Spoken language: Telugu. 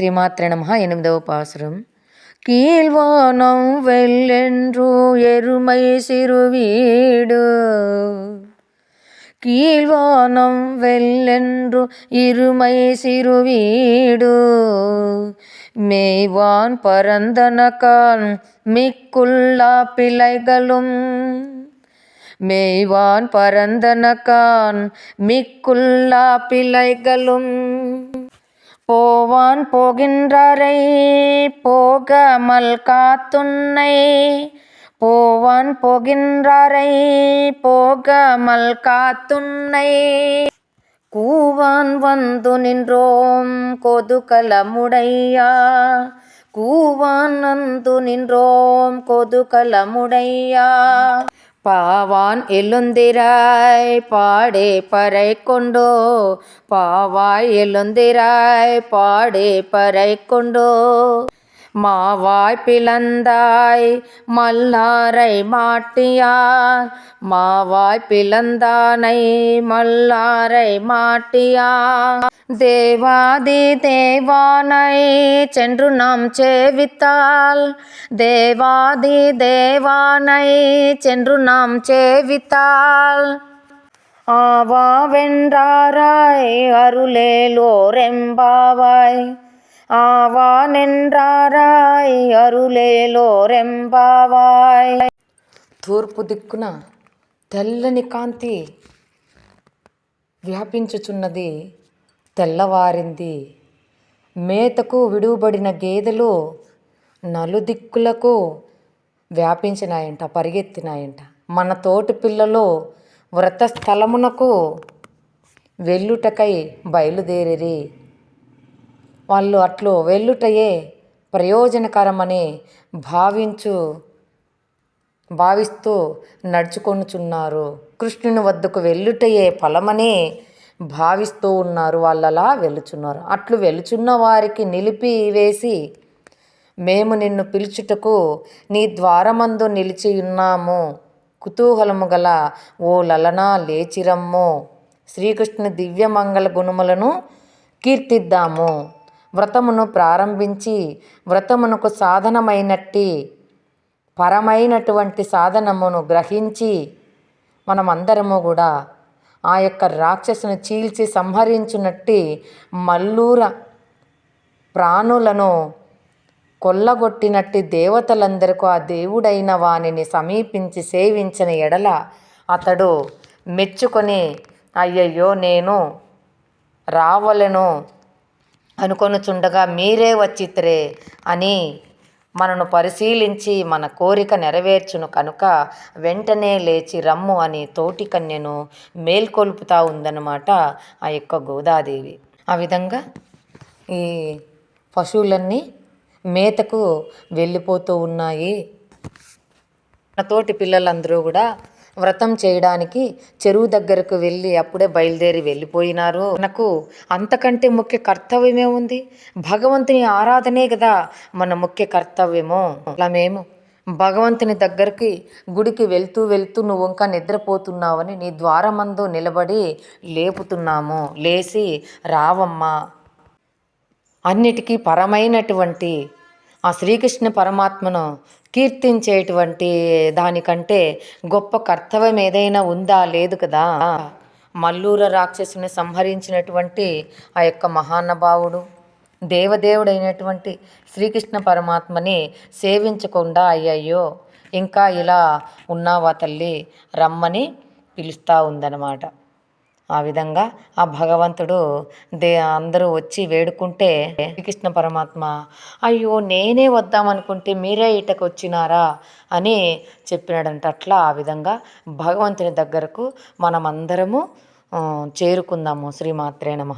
శ్రీమాత్ర నమ ఎనిమిదవ పాసురం கீழ்வானம் வெல்லென்றோ எருமை சிறுவீடு. கீழ்வானம் வெல்லென்றோ இருமை சிறுவீடு. மேய்வான் பரந்தனகான் மிக்குள்ளா பிழைகளும். மேய்வான் பரந்தனகான் மிக்குள்ளா பிழைகளும். போவான் போகின்றாரை போகமல் காத்துன்னை. போவான் போகின்றாரை போகமல் காத்துன்னை. கூவான் வந்து நின்றோம் கொதுகலமுடையா. கூவான் வந்து நின்றோம் கொதுகலமுடையா. பாவான் எழுந்திராய் பாடே பறை கொண்டோ பாவாய் எழுந்திராய் பாடே பறை கொண்டோ மாவாய் பிளந்தாய் மல்லாரை மாட்டியார். மாவாய் பிளந்தானை மல்லாரை மாட்டியார். தேவாதி தேவானை சென்று நாம் சேவித்தால் தேவாதி தேவானை சென்று நாம் சேவித்தால் ஆவாவென்றாராய் அருளேலோரெம்பாவாய் ఆవానెండ్రారాయ్ అరులేలోరెంబావాయ్ తూర్పు దిక్కున తెల్లని కాంతి వ్యాపించుచున్నది తెల్లవారింది. మేతకు విడువబడిన గేదెలు నలుదిక్కులకు వ్యాపించినాయంట పరిగెత్తినాయంట. మన తోటి పిల్లలు వ్రత స్థలమునకు వెళ్ళుటకై బయలుదేరి వాళ్ళు అట్లు వెళ్ళుటయే ప్రయోజనకరమని భావించు భావిస్తూ నడుచుకొనుచున్నారు. కృష్ణుని వద్దకు వెళ్ళుటయే ఫలమని భావిస్తూ ఉన్నారు వాళ్ళలా వెలుచున్నారు. అట్లు వెలుచున్న వారికి నిలిపి వేసి మేము నిన్ను పిలుచుటకు నీ ద్వారమందు నిలిచి ఉన్నాము. కుతూహలము గల ఓ లలనా లేచిరమ్ము. శ్రీకృష్ణుని దివ్యమంగళ గుణములను కీర్తిద్దాము. వ్రతమును ప్రారంభించి వ్రతమునకు సాధనమైనట్టి పరమైనటువంటి సాధనమును గ్రహించి మనమందరము కూడా ఆ యొక్క రాక్షసును చీల్చి సంహరించునట్టి మల్లూర ప్రాణులను కొల్లగొట్టినట్టి దేవతలందరికీ ఆ దేవుడైన వానిని సమీపించి సేవించిన ఎడల అతడు మెచ్చుకొని అయ్యయ్యో నేను రావలను అనుకొనుచుండగా మీరే వచ్చిత్రే అని మనను పరిశీలించి మన కోరిక నెరవేర్చును కనుక వెంటనే లేచి రమ్ము అని తోటి కన్యను మేల్కొల్పుతా ఉందన్నమాట ఆ యొక్క గోదాదేవి. ఆ విధంగా ఈ పశువులన్నీ మేతకు వెళ్ళిపోతూ ఉన్నాయి. తోటి పిల్లలందరూ కూడా వ్రతం చేయడానికి చెరువు దగ్గరకు వెళ్ళి అప్పుడే బయలుదేరి వెళ్ళిపోయినారు. మనకు అంతకంటే ముఖ్య కర్తవ్యమే ఉంది. భగవంతుని ఆరాధనే కదా మన ముఖ్య కర్తవ్యము. అలా మేము భగవంతుని దగ్గరికి గుడికి వెళ్తూ వెళ్తూ నువ్వు ఇంకా నిద్రపోతున్నావని నీ ద్వారమందు నిలబడి లేపుతున్నాము. లేచి రావమ్మా. అన్నిటికీ పరమైనటువంటి ఆ శ్రీకృష్ణ పరమాత్మను కీర్తించేటువంటి దానికంటే గొప్ప కర్తవ్యం ఏదైనా ఉందా? లేదు కదా. మల్లూర రాక్షసుని సంహరించినటువంటి ఆ యొక్క మహానుభావుడు దేవదేవుడైనటువంటి శ్రీకృష్ణ పరమాత్మని సేవించకుండా అయ్యయ్యో ఇంకా ఇలా ఉన్నావా తల్లి? రమ్మని పిలుస్తూ ఉందన్నమాట. ఆ విధంగా ఆ భగవంతుడు దే అందరూ వచ్చి వేడుకుంటే శ్రీకృష్ణ పరమాత్మ అయ్యో నేనే వద్దామనుకుంటే మీరే ఇటకు వచ్చినారా? అని చెప్పినాడంట. అట్లా ఆ విధంగా భగవంతుని దగ్గరకు మనమందరము చేరుకుందాము. శ్రీమాత్రే నమ.